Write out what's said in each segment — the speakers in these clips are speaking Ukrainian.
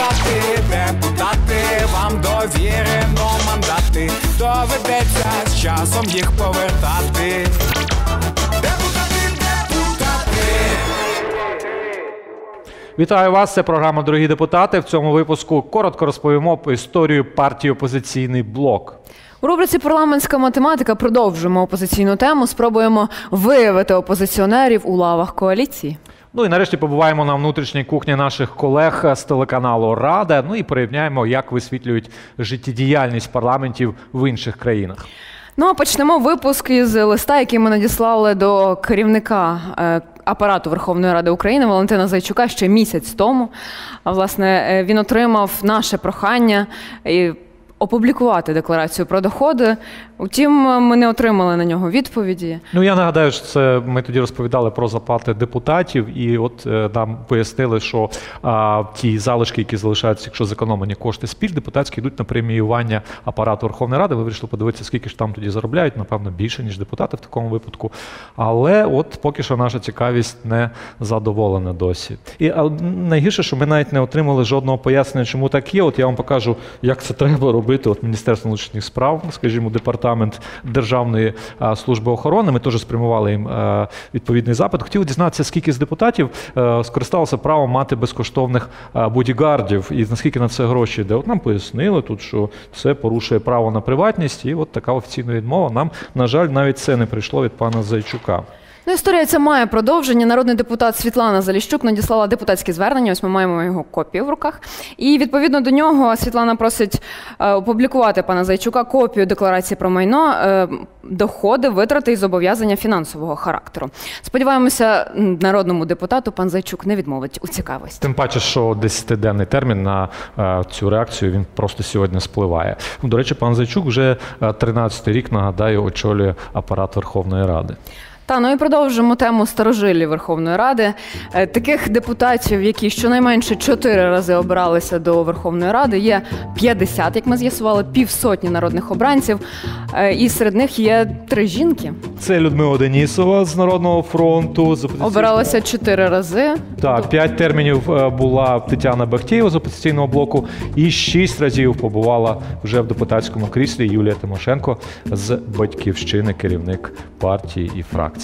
депутати, депутати, вам довірено мандати. Доведеться з часом їх повертати. Депутати, депутати. Вітаю вас. Це програма Дорогі депутати. В цьому випуску коротко розповімо про історію партії Опозиційний блок. У рубриці парламентська математика продовжуємо опозиційну тему. Спробуємо виявити опозиціонерів у лавах коаліції. Ну і нарешті побуваємо на внутрішній кухні наших колег з телеканалу Рада. Ну і порівняємо, як висвітлюють життєдіяльність парламентів в інших країнах. Ну а почнемо випуск із листа, який ми надіслали до керівника е, апарату Верховної Ради України Валентина Зайчука ще місяць тому. Власне е, він отримав наше прохання. І Опублікувати декларацію про доходи. Утім, ми не отримали на нього відповіді. Ну я нагадаю, що це ми тоді розповідали про заплати депутатів, і от е, нам пояснили, що а, ті залишки, які залишаються, якщо зекономлені кошти спіль, депутатські йдуть на преміювання апарату Верховної Ради. Ви вирішили подивитися, скільки ж там тоді заробляють, напевно, більше ніж депутати в такому випадку. Але от поки що наша цікавість не задоволена досі. І а, найгірше, що ми навіть не отримали жодного пояснення, чому так є. От я вам покажу, як це треба робити. От Міністерство внутрішніх справ, скажімо, департамент Державної служби охорони. Ми теж спрямували їм відповідний запит. Хотів дізнатися, скільки з депутатів скористалося правом мати безкоштовних бодігардів, і наскільки на це гроші йде. От нам пояснили тут, що це порушує право на приватність, і от така офіційна відмова. Нам, на жаль, навіть це не прийшло від пана Зайчука. Ну, історія ця має продовження. Народний депутат Світлана Заліщук надіслала депутатське звернення. Ось ми маємо його копію в руках. І відповідно до нього Світлана просить е, опублікувати пана Зайчука копію декларації про майно, е, доходи, витрати і зобов'язання фінансового характеру. Сподіваємося, народному депутату пан Зайчук не відмовить у цікавості. Тим паче, що 10-денний термін на е, цю реакцію він просто сьогодні спливає. До речі, пан Зайчук вже 13-й рік нагадаю очолює апарат Верховної Ради. Та ну і продовжимо тему старожилів Верховної Ради. Е, Таких депутатів, які щонайменше чотири рази обиралися до Верховної Ради, є 50, як ми з'ясували, півсотні народних обранців. Е, І серед них є три жінки. Це Людмила Денісова з Народного фронту. З Обиралися чотири рази. Так, п'ять термінів е, була Тетяна Бахтєєва з опозиційного блоку, і шість разів побувала вже в депутатському кріслі Юлія Тимошенко з батьківщини, керівник партії і фракції.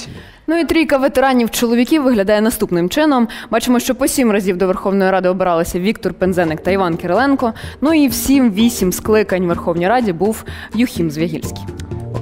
Ну і трійка ветеранів чоловіків виглядає наступним чином. Бачимо, що по сім разів до Верховної Ради обиралися Віктор Пензеник та Іван Кириленко. Ну і в сім-вісім скликань Верховній Раді був Юхім Звягільський.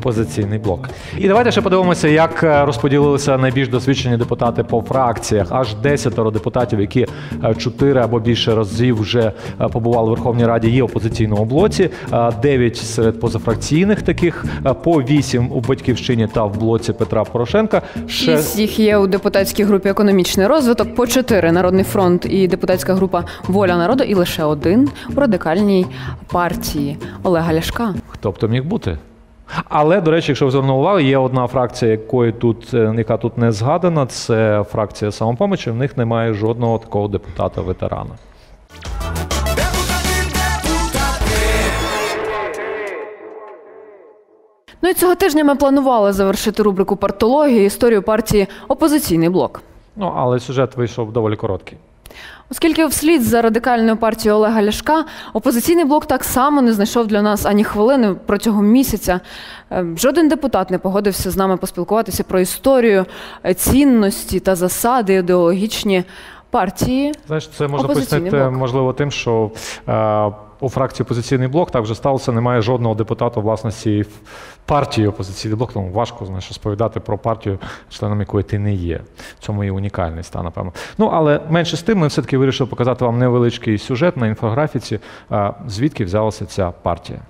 Опозиційний блок. І давайте ще подивимося, як е, розподілилися найбільш досвідчені депутати по фракціях. Аж десятеро депутатів, які е, чотири або більше разів вже е, побували в Верховній Раді, є в опозиційному блоці. Е, Дев'ять серед позафракційних таких, е, по вісім у батьківщині та в блоці Петра Порошенка. Ще Шість їх є у депутатській групі економічний розвиток, по чотири Народний фронт і депутатська група Воля народу, і лише один у радикальній партії Олега Ляшка. хто б то міг бути? Але, до речі, якщо ви звернули увагу, є одна фракція, якої тут, е, яка тут не згадана, це фракція самопомочі. В них немає жодного такого депутата-ветерана. Ну і цього тижня ми планували завершити рубрику партології історію партії Опозиційний блок. Ну, але сюжет вийшов доволі короткий. Оскільки вслід за радикальною партією Олега Ляшка опозиційний блок так само не знайшов для нас ані хвилини протягом місяця. Е, Жоден депутат не погодився з нами поспілкуватися про історію, е, цінності та засади ідеологічні партії. Знаєш, це можна пояснити, блок. можливо, тим, що е, у фракції опозиційний блок так вже сталося, немає жодного депутата власне цієї партії опозиційний блок. Тому важко знаєш, розповідати про партію, членом якої ти не є. В цьому і унікальність, та, напевно. Ну, але менше з тим, ми все-таки вирішили показати вам невеличкий сюжет на інфографіці, звідки взялася ця партія.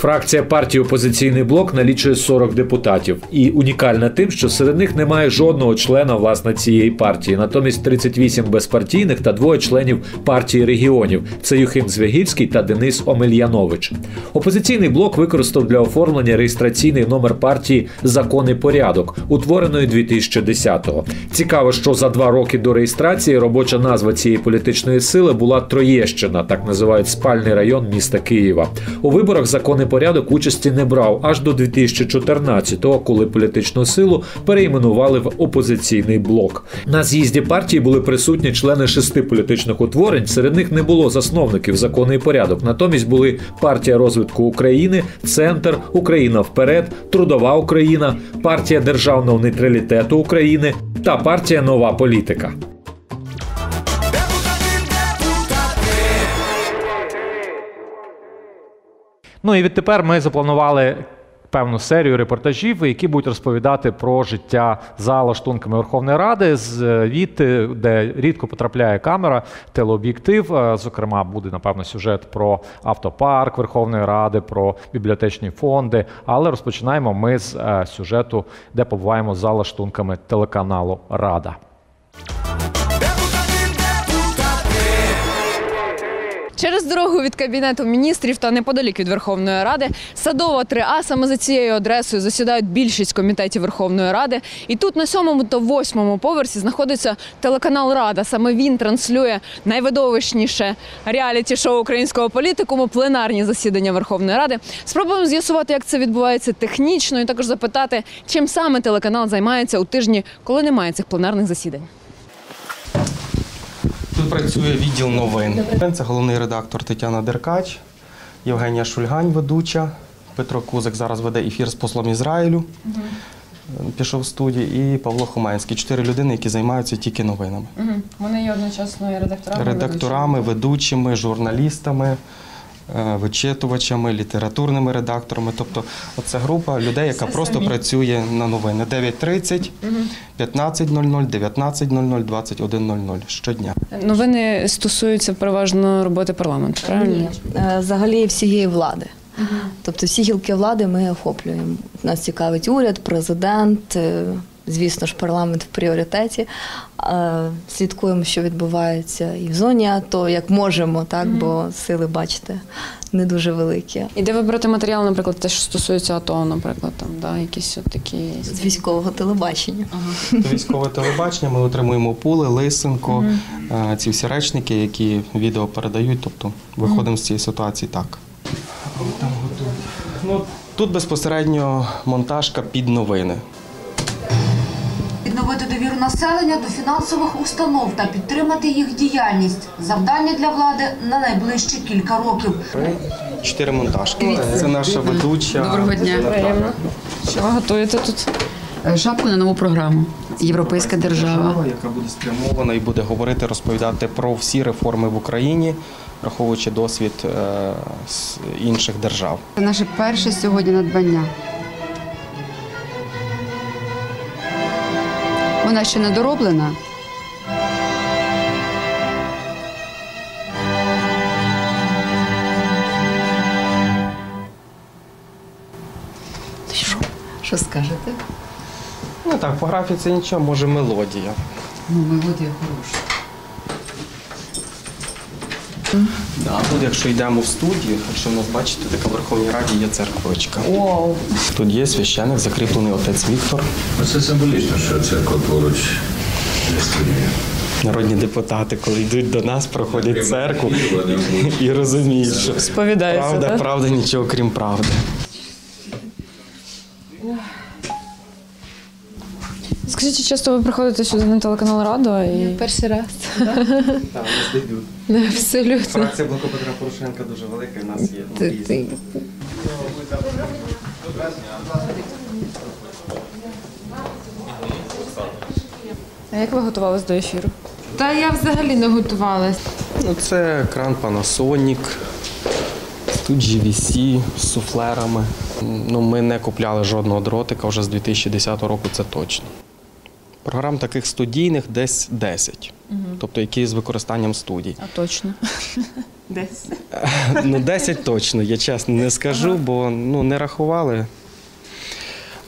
Фракція партії Опозиційний блок налічує 40 депутатів і унікальна тим, що серед них немає жодного члена власне цієї партії. Натомість 38 безпартійних та двоє членів партії регіонів. Це Юхим Звягільський та Денис Омельянович. Опозиційний блок використав для оформлення реєстраційний номер партії Закон і порядок, утвореної 2010-го. Цікаво, що за два роки до реєстрації робоча назва цієї політичної сили була Троєщина, так називають спальний район міста Києва. У виборах закон і порядок участі не брав аж до 2014-го, коли політичну силу перейменували в опозиційний блок. На з'їзді партії були присутні члени шести політичних утворень. Серед них не було засновників законний порядок. Натомість були партія розвитку України, Центр, Україна вперед, Трудова Україна, партія державного нейтралітету України та партія Нова політика. Ну і відтепер ми запланували певну серію репортажів, які будуть розповідати про життя за лаштунками Верховної Ради, звідти, де рідко потрапляє камера, телеоб'єктив. Е, Зокрема, буде напевно сюжет про автопарк Верховної Ради, про бібліотечні фонди. Але розпочинаємо ми з е, сюжету, де побуваємо за лаштунками телеканалу Рада. Через дорогу від кабінету міністрів та неподалік від Верховної Ради садова 3А саме за цією адресою засідають більшість комітетів Верховної Ради. І тут на сьомому та восьмому поверсі знаходиться телеканал Рада. Саме він транслює найвидовищніше реаліті-шоу українського політикуму пленарні засідання Верховної Ради. Спробуємо з'ясувати, як це відбувається технічно, і також запитати, чим саме телеканал займається у тижні, коли немає цих пленарних засідань. Тут працює відділ новин. Це головний редактор Тетяна Деркач, Євгенія Шульгань, ведуча. Петро Кузик зараз веде ефір з послом Ізраїлю. Пішов в студії і Павло Хоменський. Чотири людини, які займаються тільки новинами. Вони є одночасно і редакторами. Редакторами, ведучими, журналістами, е, вичитувачами, літературними редакторами. Тобто, це група людей, яка Все просто самі. працює на новини. 9.30, 15.00, 19.00, 21.00 щодня. Новини стосуються переважно роботи парламенту, правильно? Ні, е, взагалі всієї влади. Тобто всі гілки влади ми охоплюємо. Нас цікавить уряд, президент, е, звісно ж, парламент в пріоритеті. Е, Слідкуємо, що відбувається і в зоні АТО, як можемо, так, бо сили, бачите, не дуже великі. І де ви берете матеріал, наприклад, те, що стосується АТО, наприклад, там, да, якісь от такі. З військового телебачення. Військове телебачення ми отримуємо пули, лисенко, е, ці всі речники, які відео передають. Тобто виходимо з цієї ситуації так. Ну, тут безпосередньо монтажка під новини. Населення до фінансових установ та підтримати їх діяльність. Завдання для влади на найближчі кілька років. Чотири монтажки. Це наша ведуча. Доброго дня. Що ви готуєте тут? Е, Шапку на нову програму. Європейська держава. яка буде спрямована і буде говорити, розповідати про всі реформи в Україні, враховуючи досвід е, інших держав. Це наше перше сьогодні надбання. Вона ще не дороблена. Що? Що скажете? Ну так, по графіці нічого, може мелодія. Ну, мелодія хороша. А тут, якщо йдемо в студію, якщо в нас бачите, така в Верховній Раді є церквочка. Wow. Тут є священик, закріплений отець Віктор. Це символічно, що церква поруч зі студією. Народні депутати, коли йдуть до нас, проходять церкву і розуміють, що правда, правда, нічого крім правди. Скажіть, чи часто ви приходите сюди на телеканал Радо і Перший раз. Так, у нас. Абсолютно. Фракція блоку Петра Порошенка дуже велика, і в нас є різні. А як ви готувалися до ефіру? Та я взагалі не готувалась. Ну, це кран Panasonic, тут GVC з суфлерами. Ну, ми не купляли жодного дротика вже з 2010 року, це точно. Програм таких студійних десь 10, тобто які з використанням студій. А точно. Десь. Ну, 10 точно, я чесно не скажу, бо ну, не рахували.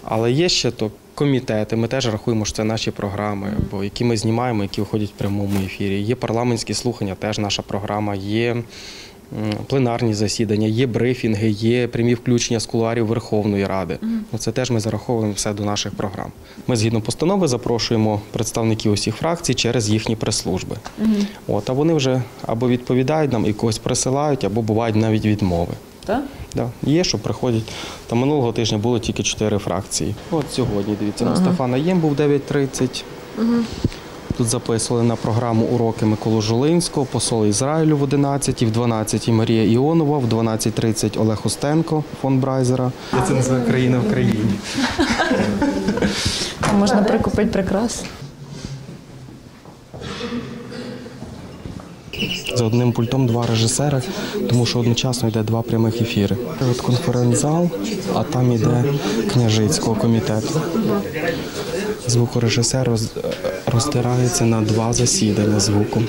Але є ще то комітети, ми теж рахуємо, що це наші програми, бо які ми знімаємо, які виходять в прямому ефірі. Є парламентські слухання, теж наша програма, є пленарні засідання, є брифінги, є прямі включення з кулуарів Верховної Ради. Ну, Це теж ми зараховуємо все до наших програм. Ми згідно постанови запрошуємо представників усіх фракцій через їхні прес-служби. От, а вони вже або відповідають нам і когось присилають, або бувають навіть відмови. Так? Да, є, що приходять. Та минулого тижня було тільки чотири фракції. От сьогодні, дивіться, Мустафа Наєм був 9.30. Тут записували на програму уроки Миколу Жулинського, посол Ізраїлю в 11, в 12 Марія Іонова, в 12.30 Олег Устенко, фон Брайзера. Я це називаю країна в країні. Можна прикупити прикрас. За одним пультом два режисери, тому що одночасно йде два прямих ефіри. От конференц-зал, а там йде княжицького комітету. Звукорежисер роз, роздирається на два засідання звуком.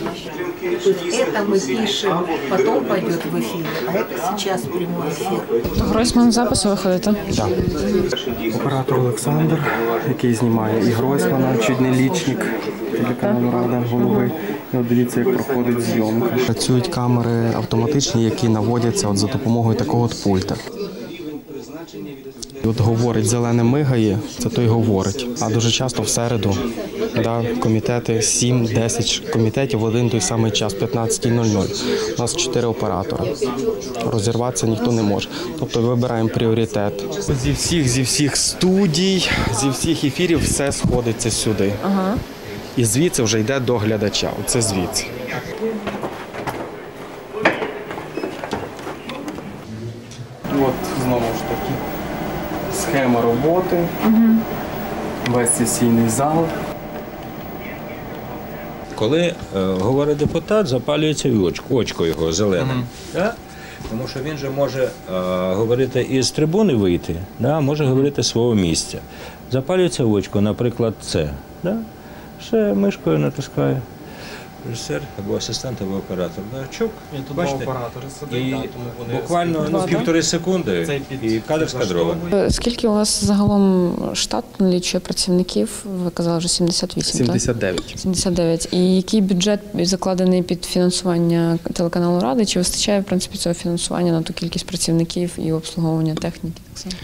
Это мы пишем, потом пойдет в эфир, а это сейчас прямой эфир. Гройсман запису виходите? Так. Оператор Олександр, який знімає і Гройсмана, чуть не лічник телеканалу Рада голови. І от дивіться, як проходить зйомка. Працюють камери автоматичні, які наводяться от за допомогою такого от пульта. От говорить, зелене мигає, це той говорить. А дуже часто в середу да, комітети 7-10 комітетів в один той самий час, 15.00. У нас 4 оператори. Розірватися ніхто не може. Тобто вибираємо пріоритет. Зі всіх, зі всіх студій, зі всіх ефірів все сходиться сюди. Ага. І звідси вже йде до глядача. Оце звідси. От знову ж таки схема роботи. Весь сесійний зал. Коли е, говорить депутат, запалюється очко, очко його зелене. Да? Тому що він же може е, говорити із трибуни вийти, да? може говорити з свого місця. Запалюється очко, наприклад, це. Да? Ще мишкою натискає. Режисер або асистент, або оператор. Да? Чук, бачите? І буквально ну, півтори секунди і кадр скадровий. Е, Скільки у вас загалом штат налічує працівників? Ви казали вже 78, так? 79. 79. І який бюджет закладений під фінансування телеканалу Ради? Чи вистачає в принципі цього фінансування на ту кількість працівників і обслуговування техніки? Так само?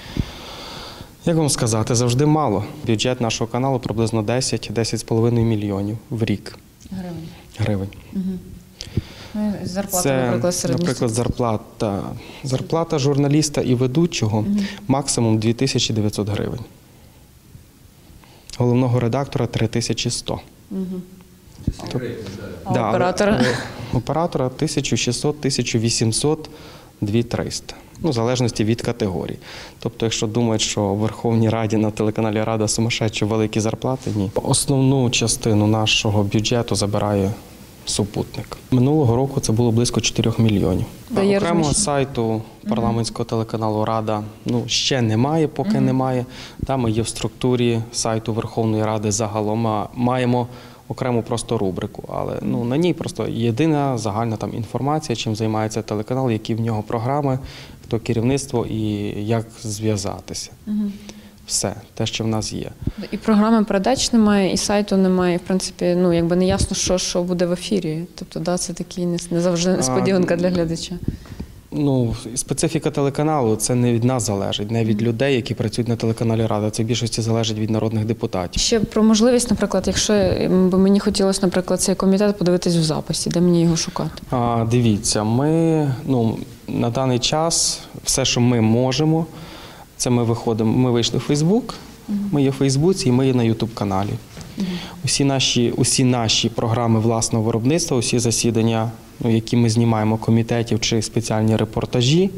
Як вам сказати, завжди мало. Бюджет нашого каналу приблизно 10-10,5 мільйонів в рік Гривень. Гривень. Ну, Зарплата, Це, наприклад, середня. наприклад, зарплата, зарплата журналіста і ведучого максимум 2900 гривень. Головного редактора 3100. Мгм. А Да, оператора? Оператора 1600, 1800, 2300. Ну, в залежності від категорії. Тобто, якщо думають, що в Верховній Раді на телеканалі Рада сумасшедші великі зарплати, ні. Основну частину нашого бюджету забирає супутник. Минулого року це було близько 4 мільйонів. Дає Окремого сайту парламентського телеканалу Рада ну, ще немає, поки немає. Там ми є в структурі сайту Верховної Ради загалом. Маємо окрему просто рубрику, але ну, на ній просто єдина загальна там інформація, чим займається телеканал, які в нього програми, хто керівництво і як зв'язатися. Мгм. Все, те, що в нас є. І програми передач немає, і сайту немає. В принципі, ну якби не ясно, що, що буде в ефірі. Тобто, да, це такий не завжди несподіванка для глядача. Ну, специфіка телеканалу це не від нас залежить, не від людей, які працюють на телеканалі Рада. Це в більшості залежить від народних депутатів. Ще про можливість, наприклад, якщо м, би мені хотілося, наприклад, цей комітет подивитись в записі, де мені його шукати. А, дивіться, ми ну, на даний час все, що ми можемо, це ми виходимо. Ми вийшли в Фейсбук, ми є в Фейсбуці і ми є на Ютуб каналі. Усі наші, усі наші програми власного виробництва, усі засідання, ну, які ми знімаємо комітетів чи спеціальні репортажі,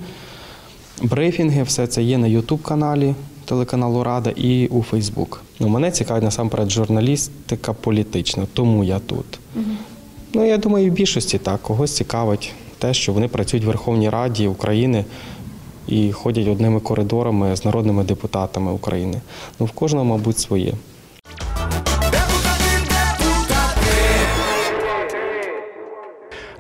брифінги, все це є на Ютуб каналі телеканалу Рада і у Фейсбук. Ну, мене цікавить насамперед журналістика політична, тому я тут. Ну, я думаю, в більшості так. Когось цікавить те, що вони працюють в Верховній Раді України і ходять одними коридорами з народними депутатами України. Ну, в кожного, мабуть, своє.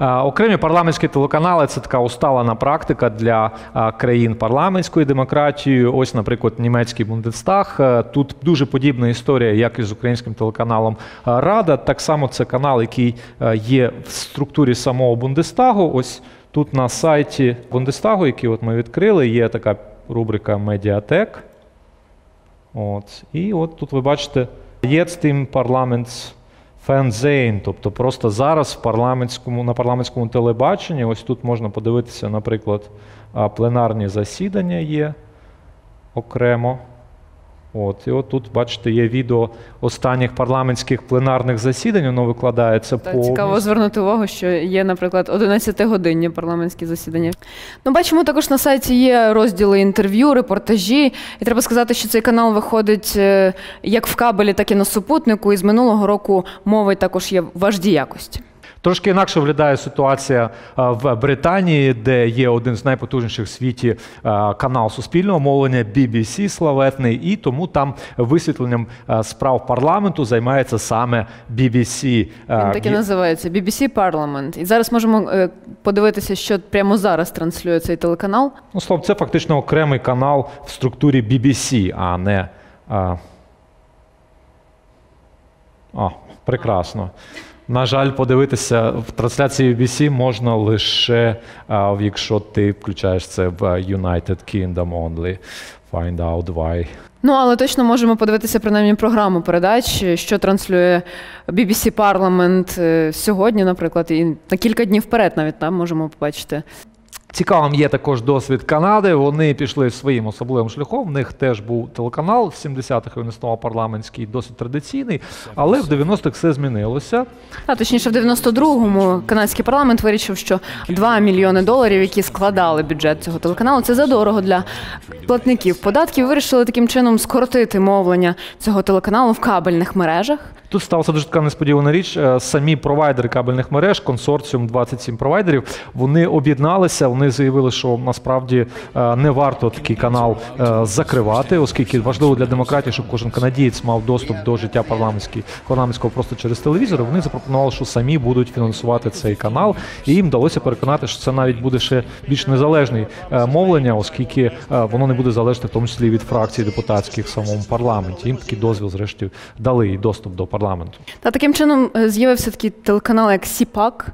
Окремі парламентські телеканали це така усталена практика для країн парламентської демократії. Ось, наприклад, німецький Бундестаг. Е, Тут дуже подібна історія, як і з українським телеканалом Рада. Так само це канал, який е, є в структурі самого Бундестагу. Ось тут на сайті Бундестагу, який от ми відкрили, є така рубрика Медіатек. От. І от тут ви бачите Jetzt im Parlaments Фензейн, тобто просто зараз в парламентському, на парламентському телебаченні, ось тут можна подивитися, наприклад, пленарні засідання є окремо. От, і от тут, бачите, є відео останніх парламентських пленарних засідань, воно викладається Так, повністю. цікаво звернути увагу, що є, наприклад, 11-годинні парламентські засідання. Ну, бачимо, також на сайті є розділи інтерв'ю, репортажі. І треба сказати, що цей канал виходить е, як в кабелі, так і на супутнику. І з минулого року мови також є в HD якості. Трошки інакше виглядає ситуація в Британії, де є один з найпотужніших в світі канал суспільного мовлення BBC славетний, і тому там висвітленням справ парламенту займається саме BBC. Він так і називається BBC Parliament. І зараз можемо е, подивитися, що прямо зараз транслює цей телеканал. Ну, словом, це фактично окремий канал в структурі BBC, а не. А, прекрасно. На жаль, подивитися в трансляції BBC можна лише, якщо ти включаєш це в United Kingdom only. Find out why. Ну, але точно можемо подивитися принаймні програму передач, що транслює BBC Parliament е, сьогодні, наприклад, і на кілька днів вперед навіть там можемо побачити. Цікавим є також досвід Канади. Вони пішли своїм особливим шляхом. В них теж був телеканал в 70-х він існував парламентський, досить традиційний, але в 90-х все змінилося. А точніше, в 92-му канадський парламент вирішив, що 2 мільйони доларів, які складали бюджет цього телеканалу, це задорого для платників податків. Вирішили таким чином скоротити мовлення цього телеканалу в кабельних мережах. Тут сталася дуже така несподівана річ. Е, Самі провайдери кабельних мереж, консорціум 27 провайдерів, вони об'єдналися. Вони заявили, що насправді е, не варто такий канал е, закривати, оскільки важливо для демократії, щоб кожен канадієць мав доступ до життя парламентського просто через телевізор. Вони запропонували, що самі будуть фінансувати цей канал, і їм вдалося переконати, що це навіть буде ще більш незалежний е, мовлення, оскільки е, воно не буде залежати в тому числі від фракцій депутатських в самому парламенті. Їм такий дозвіл, зрештою, дали доступ до парламенту. Та таким чином з'явився такий телеканал, як СІПАК.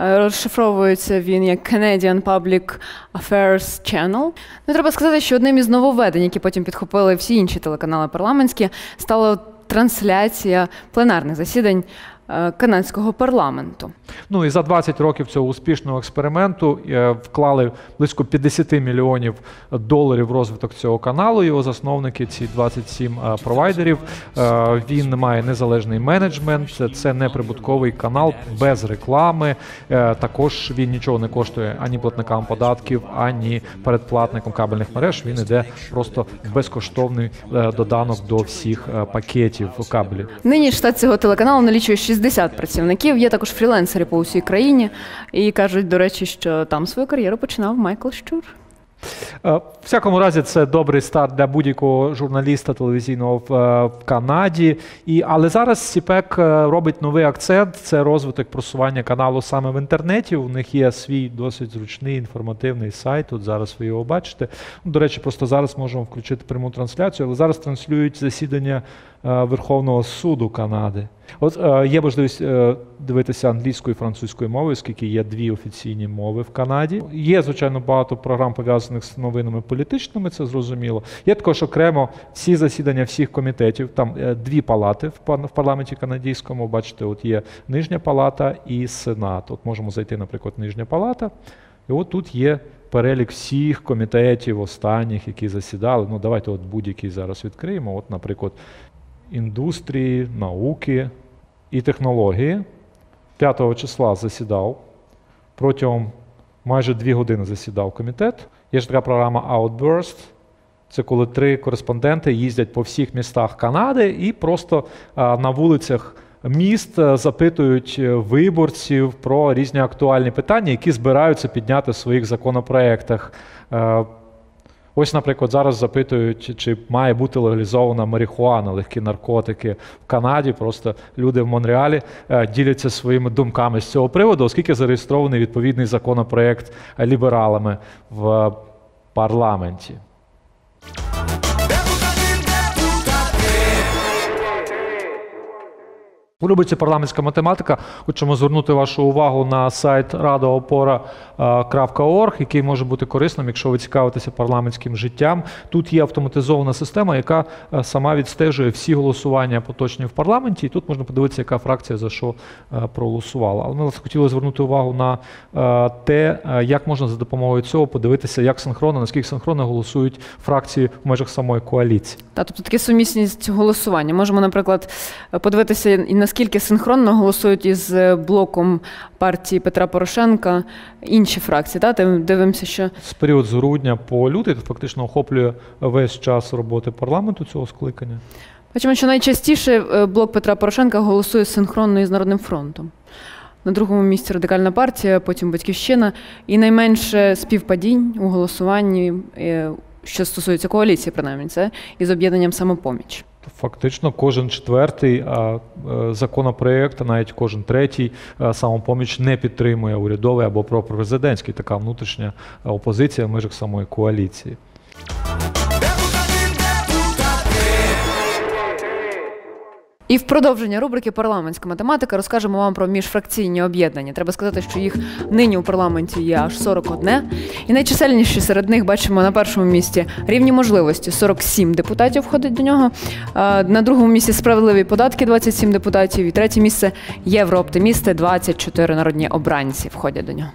Е, Розшифровується він як Canadian Public Affairs Channel. Ну, треба сказати, що одним із нововведень, які потім підхопили всі інші телеканали парламентські, стала трансляція пленарних засідань канадського парламенту. Ну і за 20 років цього успішного експерименту е, вклали близько 50 мільйонів доларів в розвиток цього каналу. Його засновники, ці 27 е, провайдерів. Е, Він має незалежний менеджмент. Це- Це неприбутковий канал без реклами. Е, Також він нічого не коштує ані платникам податків, ані передплатникам кабельних мереж. Він іде просто безкоштовний е, доданок до всіх е, пакетів кабелів. Нині штат цього телеканалу налічує 60 працівників. Є також фрілансери по усій країні. І кажуть, до речі, що там свою кар'єру починав Майкл Щур. Е, В всякому разі, це добрий старт для будь-якого журналіста телевізійного в, е, Канаді. І, але зараз Сіпек е, робить новий акцент: це розвиток просування каналу саме в інтернеті. У них є свій досить зручний інформативний сайт. Тут зараз ви його бачите. До речі, просто зараз можемо включити пряму трансляцію, але зараз транслюють засідання Верховного суду Канади. От е, є можливість е, дивитися англійською і французькою мовою, оскільки є дві офіційні мови в Канаді. Є, звичайно, багато програм пов'язаних з новинами політичними, це зрозуміло. Є також окремо всі засідання всіх комітетів. Там е, дві палати в в парламенті канадському. Бачите, от є нижня палата і сенат. От можемо зайти, наприклад, нижня палата, і от тут є. Перелік всіх комітетів останніх, які засідали. Ну, давайте от будь-який зараз відкриємо. От, наприклад, індустрії, науки і технології. 5 числа засідав. Протягом майже дві години засідав комітет. Є ж така програма Outburst. Це коли три кореспонденти їздять по всіх містах Канади і просто на вулицях міст запитують е, виборців про різні актуальні питання, які збираються підняти в своїх законопроектах. Ось, наприклад, зараз запитують, чи має бути легалізована марихуана, легкі наркотики в Канаді. Просто люди в Монреалі е, діляться своїми думками з цього приводу, оскільки зареєстрований відповідний законопроект лібералами в парламенті. Любиться парламентська математика. Хочемо звернути вашу увагу на сайт radoopora.org, який може бути корисним, якщо ви цікавитеся парламентським життям. Тут є автоматизована система, яка е, сама відстежує всі голосування поточні в парламенті. І тут можна подивитися, яка фракція за що е, проголосувала. Але ми хотіли звернути увагу на е, те, як можна за допомогою цього подивитися, як синхронно, наскільки синхронно голосують фракції в межах самої коаліції. Та, тобто таке сумісність голосування. Можемо, наприклад, подивитися і на наскільки синхронно голосують із е, блоком партії Петра Порошенка інші фракції. Та? Дивимося, що з період з грудня по лютий фактично охоплює весь час роботи парламенту цього скликання. Бачимо, що найчастіше е, блок Петра Порошенка голосує синхронно із Народним фронтом. На другому місці радикальна партія, потім батьківщина, і найменше співпадінь у голосуванні, е, що стосується коаліції, принаймні це із об'єднанням самопоміч. Фактично, кожен четвертий а законопроект, а навіть кожен третій самопоміч не підтримує урядовий або пропрезидентський така внутрішня опозиція в межах самої коаліції. І в продовження рубрики Парламентська математика розкажемо вам про міжфракційні об'єднання. Треба сказати, що їх нині у парламенті є аж 41. І найчисельніші серед них бачимо на першому місці рівні можливості 47 депутатів входить до нього. На другому місці справедливі податки 27 депутатів. І третє місце єврооптимісти 24 народні обранці входять до нього.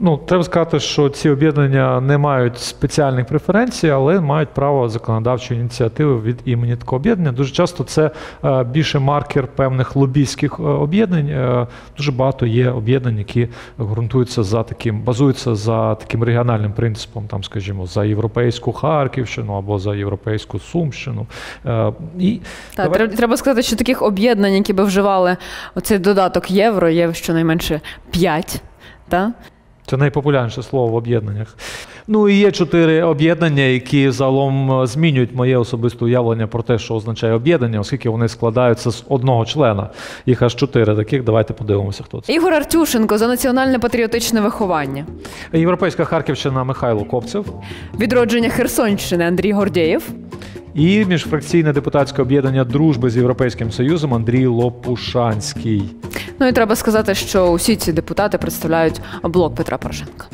Ну, треба сказати, що ці об'єднання не мають спеціальних преференцій, але мають право законодавчої ініціативи від імені такого об'єднання. Дуже часто це е, більше маркер певних лобійських е, об'єднань. Е, дуже багато є об'єднань, які ґрунтуються за таким, базуються за таким регіональним принципом, там, скажімо, за європейську Харківщину або за європейську Сумщину. І Так, давай... треба сказати, що таких об'єднань, які би вживали оцей додаток євро, є щонайменше 5. Так? Це найпопулярніше слово в об'єднаннях. Ну і є чотири об'єднання, які загалом е, змінюють моє особисте уявлення про те, що означає об'єднання, оскільки вони складаються з одного члена. Їх аж чотири таких. Давайте подивимося, хто це. Ігор Артюшенко за національне патріотичне виховання. Європейська Харківщина Михайло Копцев. Відродження Херсонщини Андрій Гордєєв. І міжфракційне депутатське об'єднання дружби з Європейським Союзом Андрій Лопушанський. Ну і треба сказати, що усі ці депутати представляють блок Петра Порошенка.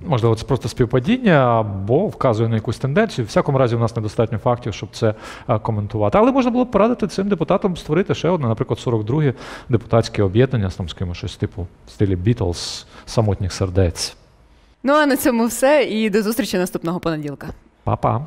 Можливо, це просто співпадіння або вказує на якусь тенденцію. В всякому разі, у нас недостатньо фактів, щоб це коментувати. Але можна було б порадити цим депутатам створити ще одне, наприклад, 42-ге депутатське об'єднання, з там скажімо, щось типу в стилі Бітлз, самотніх сердець. Ну а на цьому все. І до зустрічі наступного понеділка. Па-па.